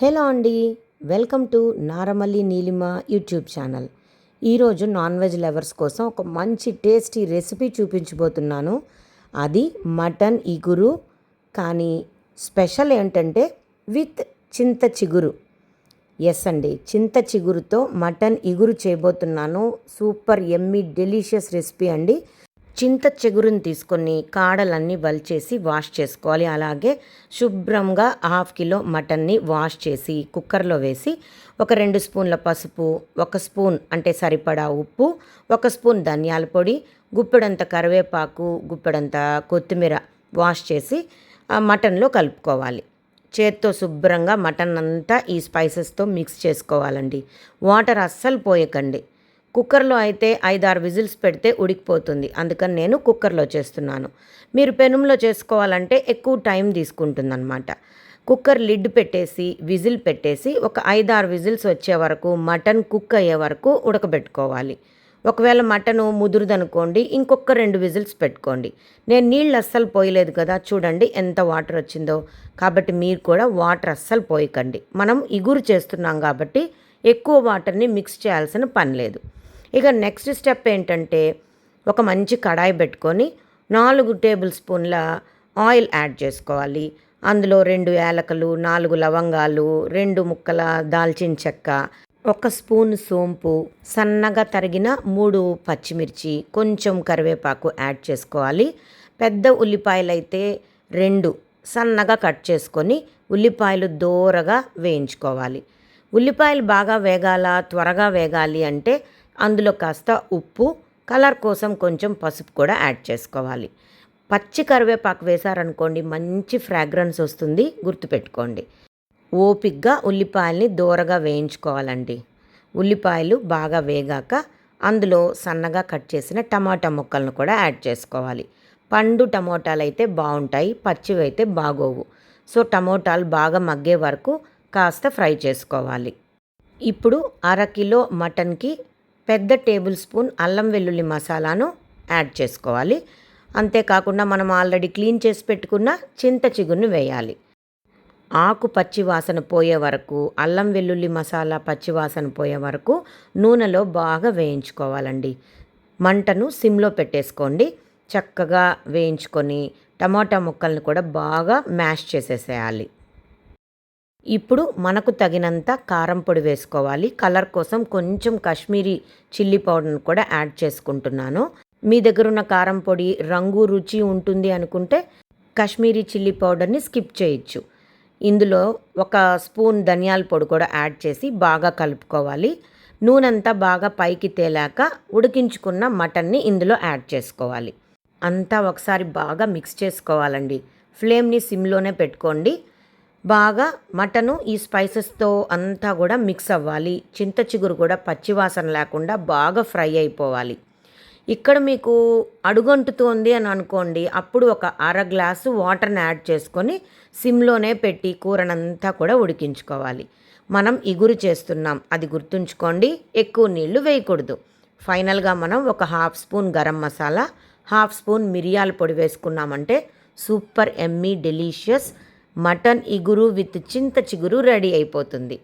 Hello అండి welcome to Naramalli Neelima YouTube channel. ఈరోజు non veg lovers కోసం ఒక మంచి టేస్టీ రెసిపీ చూపించబోతున్నాను. అది మటన్ ఇగురు కానీ స్పెషల్ ఏంటంటే విత్ చింత చిగురు. ఎస్ అండి చింత చిగురుతో మటన్ ఇగురు చేయబోతున్నాను. సూపర్ ఎమ్మి డెలిషియస్ రెసిపీ అండి. చింత చిగురుని తీసుకొని కాడలన్నీ వలిచేసి వాష్ చేసుకోవాలి. అలాగే శుభ్రంగా హాఫ్ కిలో మటన్ని వాష్ చేసి కుక్కర్లో వేసి ఒక రెండు స్పూన్ల పసుపు ఒక స్పూన్ అంటే సరిపడా ఉప్పు ఒక స్పూన్ ధనియాల పొడి గుప్పెడంత కరివేపాకు గుప్పెడంత కొత్తిమీర వాష్ చేసి ఆ మటన్లో కలుపుకోవాలి. చేత్తో శుభ్రంగా మటన్ అంతా ఈ స్పైసెస్తో మిక్స్ చేసుకోవాలండి. వాటర్ అస్సలు పోయకండి. కుక్కర్లో అయితే ఐదారు విజిల్స్ పెడితే ఉడికిపోతుంది. అందుకని నేను కుక్కర్లో చేస్తున్నాను. మీరు పెనుంలో చేసుకోవాలంటే ఎక్కువ టైం తీసుకుంటుందన్నమాట. కుక్కర్ లిడ్ పెట్టేసి విజిల్ పెట్టేసి ఒక ఐదారు విజిల్స్ వచ్చే వరకు మటన్ కుక్ అయ్యే వరకు ఉడకబెట్టుకోవాలి. ఒకవేళ మటను ముదురుదనుకోండి ఇంకొక రెండు విజిల్స్ పెట్టుకోండి. నేను నీళ్ళు అస్సలు పోయలేదు కదా చూడండి ఎంత వాటర్ వచ్చిందో. కాబట్టి మీరు కూడా వాటర్ అస్సలు పోయకండి. మనం ఇగురు చేస్తున్నాం కాబట్టి ఎక్కువ వాటర్ని మిక్స్ చేయాల్సిన పని లేదు. ఇక నెక్స్ట్ స్టెప్ ఏంటంటే ఒక మంచి కడాయి పెట్టుకొని నాలుగు టేబుల్ స్పూన్ల ఆయిల్ యాడ్ చేసుకోవాలి. అందులో రెండు యాలకలు నాలుగు లవంగాలు రెండు ముక్కల దాల్చిన చెక్క ఒక స్పూన్ సోంపు సన్నగా తరిగిన మూడు పచ్చిమిర్చి కొంచెం కరివేపాకు యాడ్ చేసుకోవాలి. పెద్ద ఉల్లిపాయలు అయితే రెండు సన్నగా కట్ చేసుకొని ఉల్లిపాయలు దూరగా వేయించుకోవాలి. ఉల్లిపాయలు బాగా వేగాల త్వరగా వేగాలి అంటే అందులో కాస్త ఉప్పు కలర్ కోసం కొంచెం పసుపు కూడా యాడ్ చేసుకోవాలి. పచ్చి కరివేపాకు వేశారనుకోండి మంచి ఫ్రాగ్రెన్స్ వస్తుంది గుర్తుపెట్టుకోండి. ఓపిగ్గా ఉల్లిపాయల్ని దూరగా వేయించుకోవాలండి. ఉల్లిపాయలు బాగా వేగాక అందులో సన్నగా కట్ చేసిన టమాటా ముక్కలను కూడా యాడ్ చేసుకోవాలి. పండు టమోటాలు అయితే బాగుంటాయి పచ్చివి అయితే బాగోవు. సో టమోటాలు బాగా మగ్గే వరకు కాస్త ఫ్రై చేసుకోవాలి. ఇప్పుడు అరకిలో మటన్కి పెద్ద టేబుల్ స్పూన్ అల్లం వెల్లుల్లి మసాలాను యాడ్ చేసుకోవాలి. అంతేకాకుండా మనం ఆల్రెడీ క్లీన్ చేసి పెట్టుకున్న చింత చిగురును వేయాలి. ఆకు పచ్చి వాసన పోయే వరకు అల్లం వెల్లుల్లి మసాలా పచ్చి వాసన పోయే వరకు నూనెలో బాగా వేయించుకోవాలండి. మంటను సిమ్లో పెట్టేసుకోండి. చక్కగా వేయించుకొని టమాటా ముక్కల్ని కూడా బాగా మ్యాష్ చేసేసేయాలి. ఇప్పుడు మనకు తగినంత కారం పొడి వేసుకోవాలి. కలర్ కోసం కొంచెం కాశ్మీరీ చిల్లీ పౌడర్ని కూడా యాడ్ చేసుకుంటున్నాను. మీ దగ్గర ఉన్న కారం పొడి రంగు రుచి ఉంటుంది అనుకుంటే కాశ్మీరీ చిల్లీ పౌడర్ని స్కిప్ చేయొచ్చు. ఇందులో ఒక స్పూన్ ధనియాల పొడి కూడా యాడ్ చేసి బాగా కలుపుకోవాలి. నూనెంతా బాగా పైకి తేలాక ఉడికించుకున్న మటన్ని ఇందులో యాడ్ చేసుకోవాలి. అంతా ఒకసారి బాగా మిక్స్ చేసుకోవాలండి. ఫ్లేమ్ని సిమ్లోనే పెట్టుకోండి. బాగా మటను ఈ స్పైసెస్తో అంతా కూడా మిక్స్ అవ్వాలి. చింత చిగురు కూడా పచ్చివాసన లేకుండా బాగా ఫ్రై అయిపోవాలి. ఇక్కడ మీకు అడుగంటుతోంది అని అనుకోండి అప్పుడు ఒక అర గ్లాసు వాటర్ని యాడ్ చేసుకొని సిమ్లోనే పెట్టి కూరనంతా కూడా ఉడికించుకోవాలి. మనం ఇగురు చేస్తున్నాం అది గుర్తుంచుకోండి ఎక్కువ నీళ్ళు వేయకూడదు. ఫైనల్గా మనం ఒక half spoon garam masala half spoon మిరియాల పొడి వేసుకున్నామంటే సూపర్ ఎమ్మీ డెలీషియస్. మటన్ ఇగురు విత్ చింత చిగురు రెడీ అయిపోతుంది.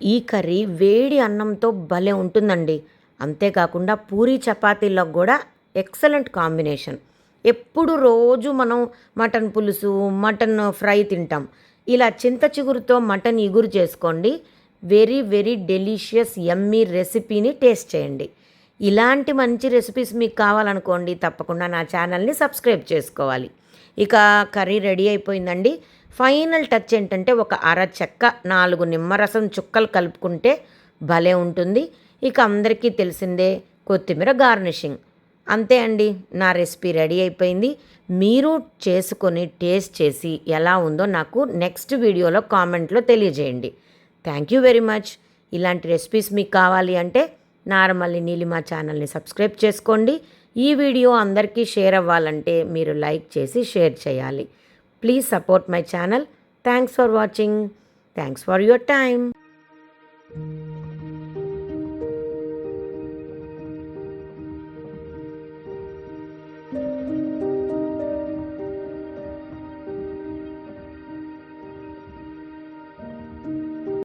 ఈ కర్రీ వేడి అన్నంతో భలే ఉంటుందండి. అంతేకాకుండా పూరి చపాతీలో కూడా ఎక్సలెంట్ కాంబినేషన్. ఎప్పుడు రోజు మనం మటన్ పులుసు మటన్ ఫ్రై తింటాం. ఇలా చింత చిగురుతో మటన్ ఇగురు చేసుకోండి. వెరీ వెరీ డెలిషియస్ ఎమ్మీ రెసిపీని టేస్ట్ చేయండి. ఇలాంటి మంచి రెసిపీస్ మీకు కావాలనుకోండి తప్పకుండా నా ఛానల్ని సబ్స్క్రైబ్ చేసుకోవాలి. ఇక కర్రీ రెడీ అయిపోయిందండి. ఫైనల్ టచ్ ఏంటంటే ఒక అర చెక్క నాలుగు నిమ్మరసం చుక్కలు కలుపుకుంటే భలే ఉంటుంది. ఇక అందరికీ తెలిసిందే కొత్తిమీర గార్నిషింగ్. అంతే అండి నా రెసిపీ రెడీ అయిపోయింది. మీరు చేసుకొని టేస్ట్ చేసి ఎలా ఉందో నాకు నెక్స్ట్ వీడియోలో కామెంట్లో తెలియజేయండి. Thank you very much. ఇలాంటి రెసిపీస్ మీకు కావాలి అంటే నార్మల్ నీలిమా ఛానల్ని సబ్స్క్రైబ్ చేసుకోండి. ఈ వీడియో అందరికీ షేర్ అవ్వాలంటే మీరు లైక్ చేసి షేర్ చేయాలి. Please support my channel. Thanks for watching. Thanks for your time